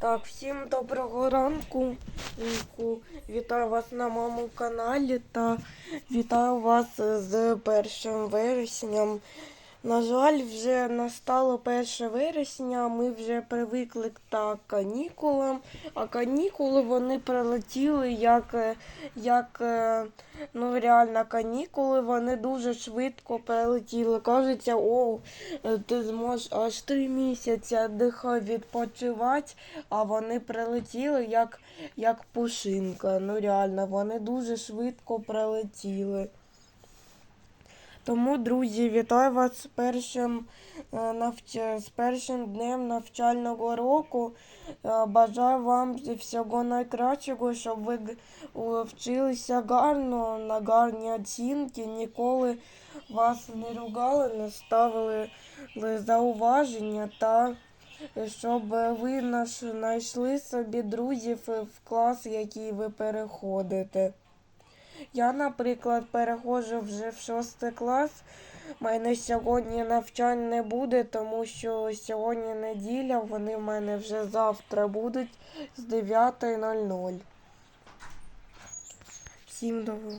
Так, всім доброго ранку. Вітаю вас на моєму каналі та вітаю вас з 1 вересням. На жаль, вже настало 1 вересня, ми вже привикли та канікулам, а канікули вони прилетіли як, е, як е, ну реально канікули, вони дуже швидко прилетіли. Кажеться, о, ти зможеш аж три місяці дихай відпочивати, а вони прилетіли як, як пушинка. Ну реально, вони дуже швидко прилетіли. Тому, друзі, вітаю вас з першим, е, з першим днем навчального року. Е, Бажаю вам всього найкращого, щоб ви вчилися гарно, на гарні оцінки, ніколи вас не ругали, не ставили зауваження та е, щоб ви знайшли собі друзів е, в клас, який ви переходите. Я, наприклад, переходжу вже в шостий клас. У мене сьогодні навчань не буде, тому що сьогодні неділя, вони в мене вже завтра будуть з 9.00. Всім доброго.